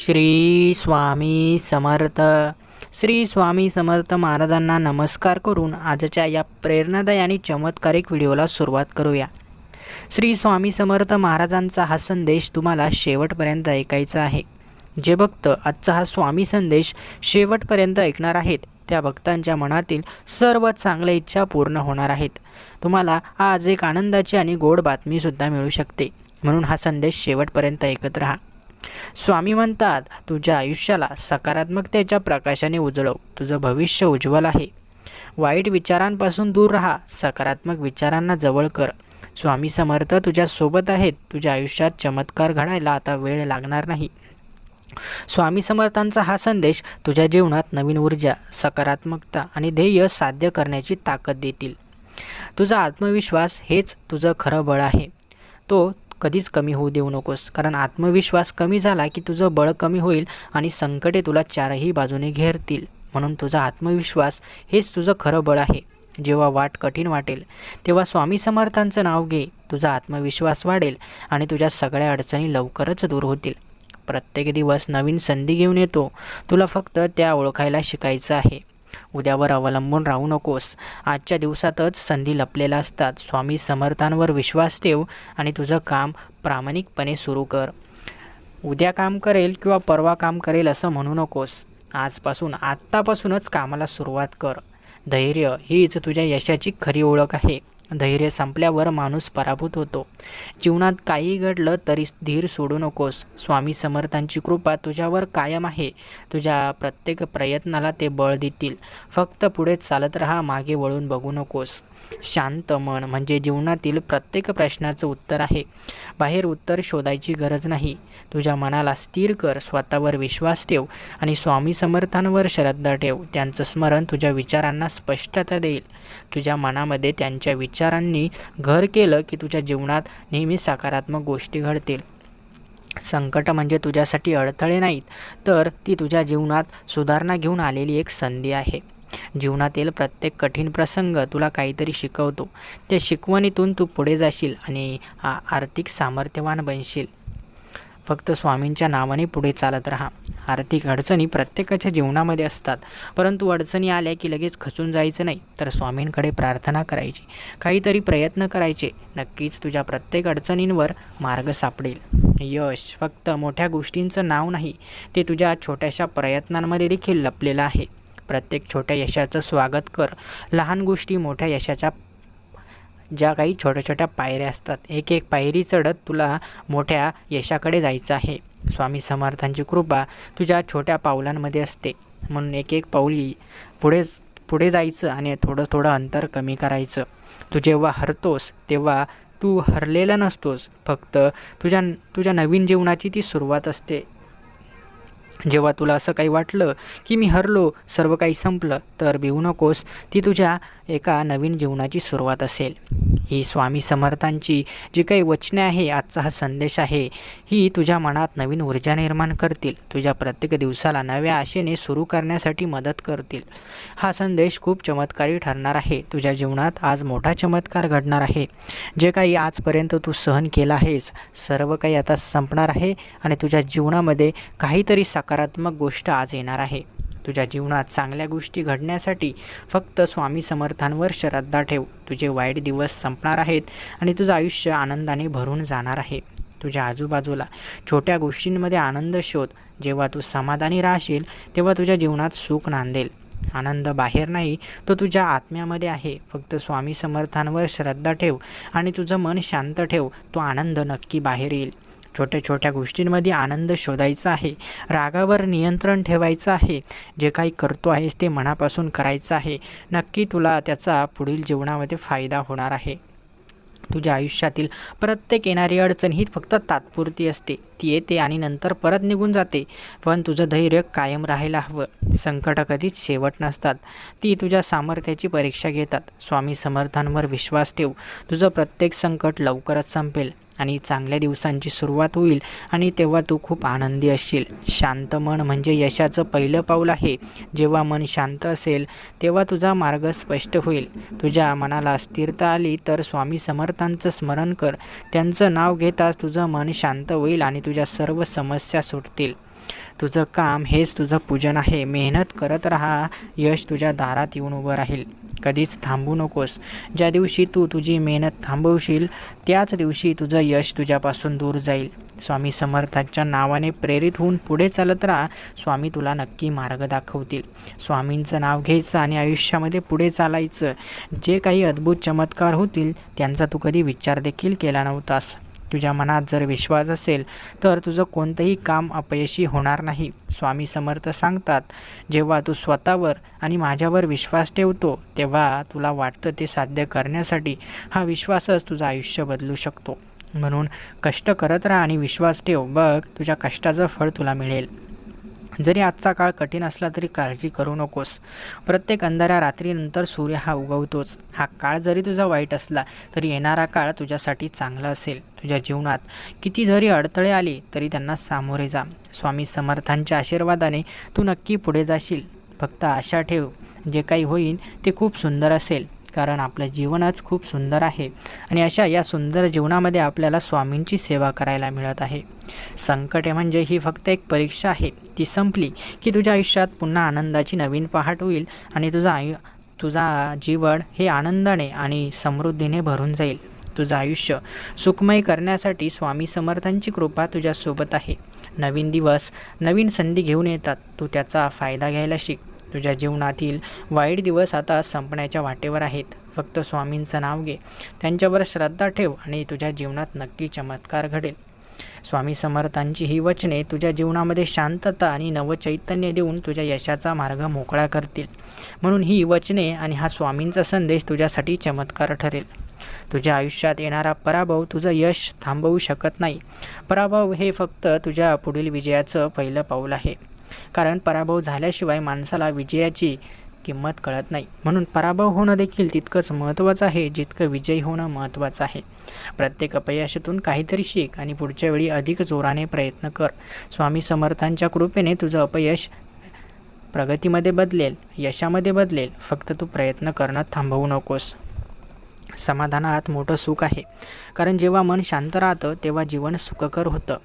श्री स्वामी समर्थ. श्री स्वामी समर्थ महाराजांना नमस्कार करून आजच्या या प्रेरणादायी आणि चमत्कारिक व्हिडिओला सुरुवात करूया. श्री स्वामी समर्थ महाराजांचा हा संदेश तुम्हाला शेवटपर्यंत ऐकायचा आहे. जे भक्त आजचा हा स्वामी संदेश शेवटपर्यंत ऐकणार आहेत त्या भक्तांच्या मनातील सर्व चांगल्या इच्छा पूर्ण होणार आहेत. तुम्हाला आज एक आनंदाची आणि गोड बातमीसुद्धा मिळू शकते. म्हणून हा संदेश शेवटपर्यंत ऐकत राहा. स्वामी म्हणतात तुझ्या आयुष्याला सकारात्मकतेच्या प्रकाशाने उजळव. तुझं भविष्य उज्ज्वल आहे. वाईट विचारांपासून दूर राहा. सकारात्मक विचारांना जवळ कर. स्वामी समर्थ तुझ्यासोबत आहेत. तुझ्या आयुष्यात चमत्कार घडायला आता वेळ लागणार नाही. स्वामी समर्थांचा हा संदेश तुझ्या जीवनात नवीन ऊर्जा सकारात्मकता आणि ध्येय साध्य करण्याची ताकद देतील. तुझा आत्मविश्वास हेच तुझं खरं बळ आहे. तो कधीच कमी होऊ देऊ नकोस. कारण आत्मविश्वास कमी झाला की तुझं बळ कमी होईल आणि संकटे तुला चारही बाजूने घेरतील. म्हणून तुझा आत्मविश्वास हेच तुझं खरं बळ आहे. जेव्हा वाट कठीण वाटेल तेव्हा स्वामी समर्थांचं नाव घे. तुझा आत्मविश्वास वाढेल आणि तुझ्या सगळ्या अडचणी लवकरच दूर होतील. प्रत्येक दिवस नवीन संधी घेऊन येतो. तुला फक्त त्या ओळखायला शिकायचं आहे. उद्यावर अवलंबून राहू नकोस. आजच्या दिवसातच संधी लपलेल्या असतात. स्वामी समर्थांवर विश्वास ठेव आणि तुझं काम प्रामाणिकपणे सुरू कर. उद्या काम करेल किंवा परवा काम करेल असं म्हणू नकोस. आजपासून आत्तापासूनच कामाला सुरुवात कर. धैर्य हीच तुझ्या यशाची खरी ओळख आहे. धैर्य संपल्यावर माणूस पराभूत होतो. जीवनात काही घडलं तरी धीर सोडू नकोस. स्वामी समर्थांची कृपा तुझ्यावर कायम आहे. तुझ्या प्रत्येक प्रयत्नाला ते बळ देतील. फक्त पुढे चालत राहा मागे वळून बघू नकोस. शांत मन म्हणजे जीवनातील प्रत्येक प्रश्नाचं उत्तर आहे. बाहेर उत्तर शोधायची गरज नाही. तुझ्या मनाला स्थिर कर स्वतःवर विश्वास ठेव आणि स्वामी समर्थांवर श्रद्धा ठेव. त्यांचं स्मरण तुझ्या विचारांना स्पष्टता देईल. तुझ्या मनामध्ये त्यांच्या विचारांनी घर केलं की तुझ्या जीवनात नेहमी सकारात्मक गोष्टी घडतील. संकट म्हणजे तुझ्यासाठी अडथळे नाहीत तर ती तुझ्या जीवनात सुधारणा घेऊन आलेली एक संधी आहे. जीवनातील प्रत्येक कठीण प्रसंग तुला काहीतरी शिकवतो. त्या शिकवणीतून तू पुढे जाशील आणि आर्थिक सामर्थ्यवान बनशील. फक्त स्वामींच्या नावाने पुढे चालत राहा. आर्थिक अडचणी प्रत्येकाच्या जीवनामध्ये असतात. परंतु अडचणी आल्या की लगेच खचून जायचं नाही तर स्वामींकडे प्रार्थना करायची. काहीतरी प्रयत्न करायचे. नक्कीच तुझ्या प्रत्येक अडचणींवर मार्ग सापडेल. यश फक्त मोठ्या गोष्टींचं नाव नाही ते तुझ्या छोट्याशा प्रयत्नांमध्ये देखील लपलेलं आहे. प्रत्येक छोट्या यशाचं स्वागत कर. लहान गोष्टी मोठ्या यशाच्या ज्या काही छोट्या छोट्या पायऱ्या असतात. एक एक पायरी चढत तुला मोठ्या यशाकडे जायचं आहे. स्वामी समर्थांची कृपा तुझ्या छोट्या पावलांमध्ये असते. म्हणून एक एक पाऊली पुढे पुढे जायचं आणि थोडं थोडं अंतर कमी करायचं. तू जेव्हा हरतोस तेव्हा तू हरलेला नसतोस. फक्त तुझ्या तुझ्या नवीन जीवनाची ती सुरुवात असते. जेव्हा तुला असं काही वाटलं की मी हरलो सर्व काही संपलं तर भिवू नकोस. ती तुझ्या एका नवीन जीवनाची सुरुवात असेल. ही स्वामी समर्थांची जी काही वचने आहे आजचा हा संदेश आहे ही तुझ्या मनात नवीन ऊर्जा निर्माण करतील. तुझ्या प्रत्येक दिवसाला नव्या आशेने सुरू करण्यासाठी मदत करतील. हा संदेश खूप चमत्कारी ठरणार आहे. तुझ्या जीवनात आज मोठा चमत्कार घडणार आहे. जे काही आजपर्यंत तू सहन केलं आहेस सर्व काही आता संपणार आहे आणि तुझ्या जीवनामध्ये काहीतरी सकारात्मक गोष्ट आज येणार आहे. तुझ्या जीवनात चांगल्या गोष्टी घडण्यासाठी फक्त स्वामी समर्थांवर श्रद्धा ठेव. तुझे वाईट दिवस संपणार आहेत आणि तुझं आयुष्य आनंदाने भरून जाणार आहे. तुझ्या आजूबाजूला छोट्या गोष्टींमध्ये आनंद शोध. जेव्हा तू समाधानी राहशील तेव्हा तुझ्या जीवनात सुख नांदेल. आनंद बाहेर नाही तो तुझ्या आत्म्यामध्ये आहे. फक्त स्वामी समर्थांवर श्रद्धा ठेव आणि तुझं मन शांत ठेव. तो आनंद नक्की बाहेर येईल. छोट्या छोट्या गोष्टींमध्ये आनंद शोधायचा आहे रागावर नियंत्रण ठेवायचं आहे जे काही करतो आहेस ते मनापासून करायचं आहे. नक्की तुला त्याचा पुढील जीवनामध्ये फायदा होणार आहे. तुझ्या आयुष्यातील प्रत्येक येणारी अडचण ही फक्त तात्पुरती असते. ती येते आणि नंतर परत निघून जाते. पण तुझं धैर्य कायम राहायला हवं. संकट कधीच शेवट नसतात. ती तुझ्या सामर्थ्याची परीक्षा घेतात. स्वामी समर्थांवर विश्वास ठेव. तुझं प्रत्येक संकट लवकरच संपेल. आणि चांगल्या दिवसांची सुरुवात होईल आणि तेव्हा तू खूप आनंदी असशील. शांत मन म्हणजे यशाचं पहिलं पाऊल आहे. जेव्हा मन शांत असेल तेव्हा तुझा मार्ग स्पष्ट होईल. तुझ्या मनाला स्थिरता आली तर स्वामी समर्थांचं स्मरण कर. त्यांचं नाव घेताच तुझं मन शांत होईल आणि तुझ्या सर्व समस्या सुटतील. तुझं काम हेच तुझं पूजन आहे. मेहनत करत राहा. यश तुझ्या दारात येऊन उभं राहील. कधीच थांबू नकोस. ज्या दिवशी तू तुझी मेहनत थांबवशील त्याच दिवशी तुझं यश तुझ्यापासून दूर जाईल. स्वामी समर्थांच्या नावाने प्रेरित होऊन पुढे चालत राहा. स्वामी तुला नक्की मार्ग दाखवतील. स्वामींचं नाव घ्यायचं आणि आयुष्यामध्ये पुढे चालायचं. जे काही अद्भुत चमत्कार होतील त्यांचा तू कधी विचार देखील केला नव्हतास. तुझ्या मनात जर विश्वास असेल तर तुझं कोणतंही काम अपयशी होणार नाही. स्वामी समर्थ सांगतात जेव्हा तू स्वतःवर आणि माझ्यावर विश्वास ठेवतो तेव्हा तुला वाटतं ते साध्य करण्यासाठी हा विश्वासच तुझं आयुष्य बदलू शकतो. म्हणून कष्ट करत राहा आणि विश्वास ठेव. बघ तुझ्या कष्टाचं फळ तुला मिळेल. जरी आजचा काळ कठीण असला तरी काळजी करू नकोस. प्रत्येक अंधाऱ्या रात्रीनंतर सूर्य हा उगवतोच. हा काळ जरी तुझा वाईट असला तरी येणारा काळ तुझ्यासाठी चांगला असेल तुझ्या जीवनात. किती जरी अडथळे आले तरी त्यांना सामोरे जा. स्वामी समर्थांच्या आशीर्वादाने तू नक्की पुढे जाशील. फक्त आशा ठेव जे काही होईल ते खूप सुंदर असेल. कारण आपलं जीवनच खूप सुंदर आहे. आणि अशा या सुंदर जीवनामध्ये आपल्याला स्वामींची सेवा करायला मिळत आहे. संकटे म्हणजे ही फक्त एक परीक्षा आहे. ती संपली की तुझ्या आयुष्यात पुन्हा आनंदाची नवीन पहाट होईल आणि तुझं आयु तुझा जीवन हे आनंदाने आणि समृद्धीने भरून जाईल. तुझं आयुष्य सुखमय करण्यासाठी स्वामी समर्थांची कृपा तुझ्यासोबत आहे. नवीन दिवस नवीन संधी घेऊन येतात. तू त्याचा फायदा घ्यायला शिक. तुझ्या जीवनातील वाईट दिवस आता संपण्याच्या वाटेवर आहेत. फक्त स्वामींचं नाव घे. त्यांच्यावर श्रद्धा ठेव आणि तुझ्या जीवनात नक्की चमत्कार घडेल. स्वामी समर्थांची ही वचने तुझ्या जीवनामध्ये शांतता आणि नवचैतन्य देऊन तुझ्या यशाचा मार्ग मोकळा करतील. म्हणून ही वचने आणि हा स्वामींचा संदेश तुझ्यासाठी चमत्कार ठरेल. तुझ्या आयुष्यात येणारा पराभव तुझं यश थांबवू शकत नाही. पराभव हे फक्त तुझ्या पुढील विजयाचं पहिलं पाऊल आहे. कारण पराभव झाल्याशिवाय माणसाला विजयाची किंमत कळत नाही. म्हणून पराभव होणं देखील तितकंच महत्त्वाचं आहे जितकं विजयी होणं महत्त्वाचं आहे. प्रत्येक अपयशातून काहीतरी शिक आणि पुढच्या वेळी अधिक जोराने प्रयत्न कर. स्वामी समर्थांच्या कृपेने तुझं अपयश प्रगतीमध्ये बदलेल यशामध्ये बदलेल. फक्त तू प्रयत्न करणं थांबवू नकोस. समाधानात मोठं सुख आहे. कारण जेव्हा मन शांत राहतं तेव्हा जीवन सुखकर होतं.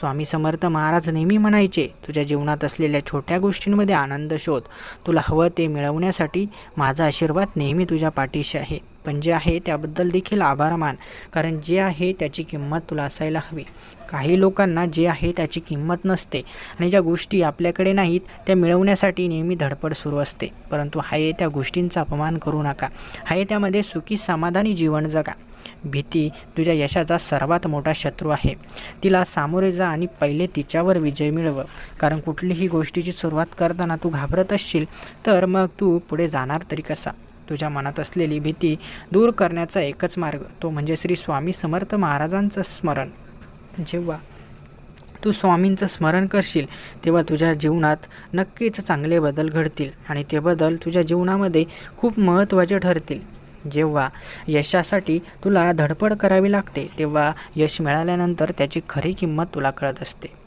स्वामी समर्थ महाराज नेहमी म्हणायचे तुझ्या जीवनात असलेल्या छोट्या गोष्टींमध्ये आनंद शोध. तुला हवं ते मिळवण्यासाठी माझा आशीर्वाद नेहमी तुझ्या पाठीशी आहे. पण जे आहे त्याबद्दल देखील आभार मान. कारण जे आहे त्याची किंमत तुला असायला हवी. काही लोकांना जे आहे त्याची किंमत नसते आणि ज्या गोष्टी आपल्याकडे नाहीत त्या मिळवण्यासाठी नेहमी धडपड सुरू असते. परंतु हाय त्या गोष्टींचा अपमान करू नका. हाय त्यामध्ये सुखी समाधानी जीवन जगा. भीती तुझ्या यशाचा सर्वात मोठा शत्रू आहे. तिला सामोरे जा आणि पहिले तिच्यावर विजय मिळव. कारण कुठलीही गोष्टीची सुरुवात करताना तू घाबरत असशील तर मग तू पुढे जाणार तरी कसा? तुझ्या मनात असलेली भीती दूर करण्याचा एकच मार्ग तो म्हणजे श्री स्वामी समर्थ महाराजांचं स्मरण. जेव्हा तू स्वामींचं स्मरण करशील तेव्हा तुझ्या जीवनात नक्कीच चांगले बदल घडतील आणि ते बदल तुझ्या जीवनामध्ये खूप महत्त्वाचे ठरतील. जेव्हा यशासाठी तुला धडपड करावी लागते तेव्हा यश मिळाल्यानंतर त्याची खरी किंमत तुला कळत असते.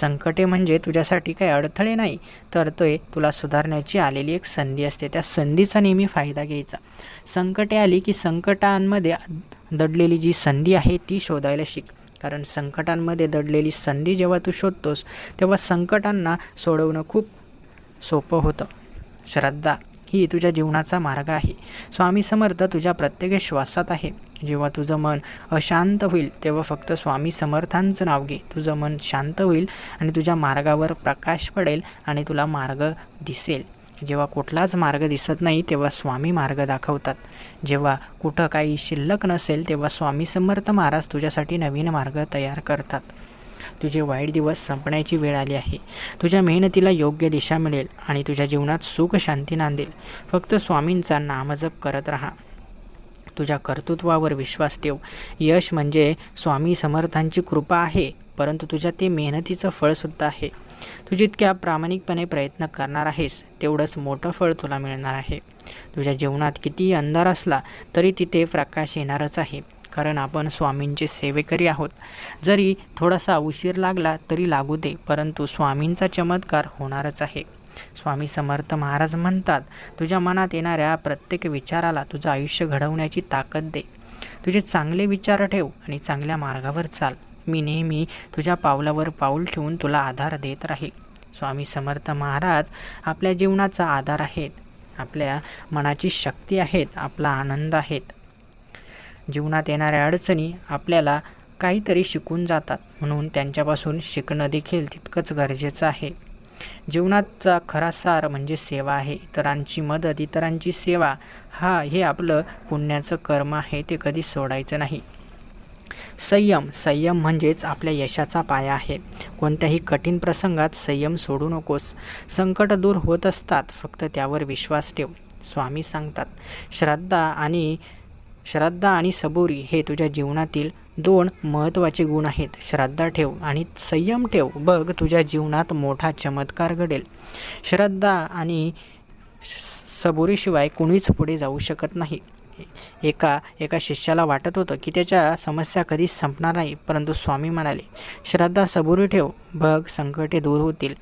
संकटे म्हणजे तुझ्यासाठी काही अडथळे नाही तर ते तुला सुधारण्याची आलेली एक संधी असते. त्या संधीचा नेहमी फायदा घ्यायचा. संकटे आली की संकटांमध्ये दडलेली जी संधी आहे ती शोधायला शिक. कारण संकटांमध्ये दडलेली संधी जेव्हा तू शोधतोस तेव्हा संकटांना सोडवणं खूप सोपं होतं. श्रद्धा. ही तुझ्या जीवनाचा मार्ग आहे. स्वामी समर्थ तुझ्या प्रत्येक श्वासात आहे. जेव्हा तुझं मन अशांत होईल तेव्हा फक्त स्वामी समर्थांचं नाव घे. तुझं मन शांत होईल आणि तुझ्या मार्गावर प्रकाश पडेल आणि तुला मार्ग दिसेल. जेव्हा कुठलाच मार्ग दिसत नाही तेव्हा स्वामी मार्ग दाखवतात. जेव्हा कुठं काही शिल्लक नसेल तेव्हा स्वामी समर्थ महाराज तुझ्यासाठी नवीन मार्ग तयार करतात. तुझे वाईट दिवस संपण्याची वेळ आली आहे. तुझ्या मेहनतीला योग्य दिशा मिळेल आणि तुझ्या जीवनात सुख शांती नांदेल. फक्त स्वामींचा नामजप करत राहा. तुझ्या कर्तृत्वावर विश्वास ठेव. यश म्हणजे स्वामी समर्थांची कृपा आहे परंतु तुझ्या ते मेहनतीचं फळसुद्धा आहे. तू जितक्या प्रामाणिकपणे प्रयत्न करणार आहेस तेवढंच मोठं फळ तुला मिळणार आहे. तुझ्या जीवनात कितीही अंधार असला तरी तिथे प्रकाश येणारच आहे. कारण आपण स्वामींचे सेवेकरी आहोत. जरी थोडासा उशीर लागला तरी लागू दे परंतु स्वामींचा चमत्कार होणारच आहे. स्वामी समर्थ महाराज म्हणतात तुझ्या मनात येणाऱ्या प्रत्येक विचाराला तुझं आयुष्य घडवण्याची ताकद दे. तुझे चांगले विचार ठेव आणि चांगल्या मार्गावर चाल. मी नेहमी तुझ्या पावलावर पाऊल ठेवून तुला आधार देत राहील. स्वामी समर्थ महाराज आपल्या जीवनाचा आधार आहेत. आपल्या मनाची शक्ती आहेत आपला आनंद आहेत. जीवनात येणाऱ्या अडचणी आपल्याला काहीतरी शिकून जातात म्हणून त्यांच्यापासून शिकणं देखील तितकंच गरजेचं आहे. जीवनाचा खरा सार म्हणजे सेवा आहे. इतरांची मदत इतरांची सेवा हा हे आपलं पुण्याचं कर्म आहे ते कधी सोडायचं नाही. संयम संयम म्हणजेच आपल्या यशाचा पाया आहे. कोणत्याही कठीण प्रसंगात संयम सोडू नकोस. संकट दूर होत असतात फक्त त्यावर विश्वास ठेव. स्वामी सांगतात श्रद्धा आणि श्रद्धा आणि सबोरी हे तुझ्या जीवनातील दोन महत्त्वाचे गुण आहेत. श्रद्धा ठेव आणि संयम ठेव. बघ तुझ्या जीवनात मोठा चमत्कार घडेल. श्रद्धा आणि सबोरीशिवाय कुणीच पुढे जाऊ शकत नाही. एका एका शिष्याला वाटत होतं की त्याच्या समस्या कधीच संपणार नाही परंतु स्वामी म्हणाले श्रद्धा सबुरी ठेव. बघ संकटे दूर होतील.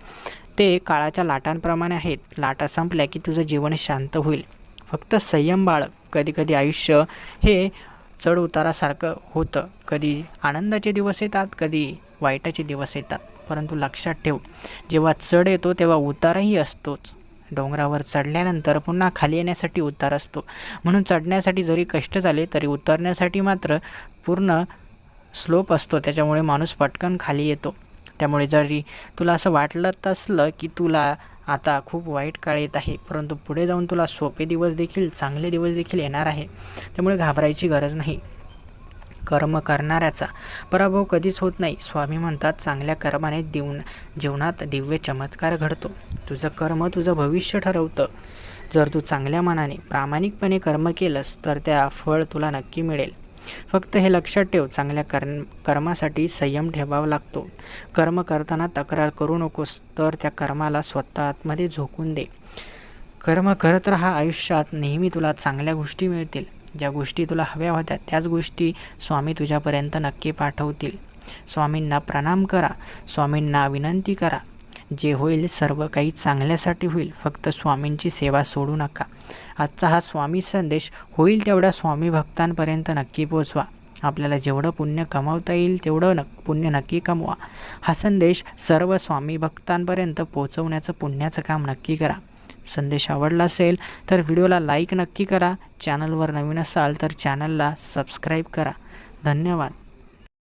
ते काळाच्या लाटांप्रमाणे आहेत. लाटा संपल्या की तुझं जीवन शांत होईल. फक्त संयम बाळ कधीकधी आयुष्य हे चढ उतारासारखं होतं. कधी आनंदाचे दिवस येतात कधी वाईटाचे दिवस येतात. परंतु लक्षात ठेव जेव्हा चढ येतो तेव्हा उतारही असतोच. डोंगरावर चढल्यानंतर पुन्हा खाली येण्यासाठी उतार असतो. म्हणून चढण्यासाठी जरी कष्ट झाले तरी उतरण्यासाठी मात्र पूर्ण स्लोप असतो. त्याच्यामुळे माणूस पटकन खाली येतो. त्यामुळे जरी तुला असं वाटलं असलं की तुला आता खूप वाईट काळ येत आहे परंतु पुढे जाऊन तुला सोपे दिवस देखील चांगले दिवस देखील येणार आहे. त्यामुळे घाबरायची गरज नाही. कर्म करणाऱ्याचा पराभव कधीच होत नाही. स्वामी म्हणतात चांगल्या कर्माने दिवून जीवनात दिव्य चमत्कार घडतो. तुझं कर्म तुझं भविष्य ठरवतं. जर तू चांगल्या मनाने प्रामाणिकपणे कर्म केलंस तर त्या फळ तुला नक्की मिळेल. फक्त हे लक्षात ठेव चांगल्या कर्म कर्मासाठी संयम ठेवावा लागतो. कर्म करताना तक्रार करू नकोस तर त्या कर्माला स्वतः आतमध्ये झोकून दे. कर्म करत राहा आयुष्यात नेहमी तुला चांगल्या गोष्टी मिळतील. ज्या गोष्टी तुला हव्या होत्या त्याच गोष्टी स्वामी तुझ्यापर्यंत नक्की पाठवतील. स्वामींना प्रणाम करा स्वामींना विनंती करा. जे होईल सर्व काही चांगल्यासाठी होईल. फक्त स्वामींची सेवा सोडू नका. आजचा हा स्वामी संदेश होईल तेवढ्या स्वामी भक्तांपर्यंत नक्की पोचवा आपल्याला जेवढं पुण्य कमावता येईल तेवढं नक पुण्य नक्की कमवा. हा संदेश सर्व स्वामी भक्तांपर्यंत पोचवण्याचं पुण्याचं काम नक्की करा. संदेश आवडला असेल तर व्हिडिओला लाईक नक्की करा. चॅनलवर नवीन असाल तर चॅनलला सबस्क्राईब करा. धन्यवाद.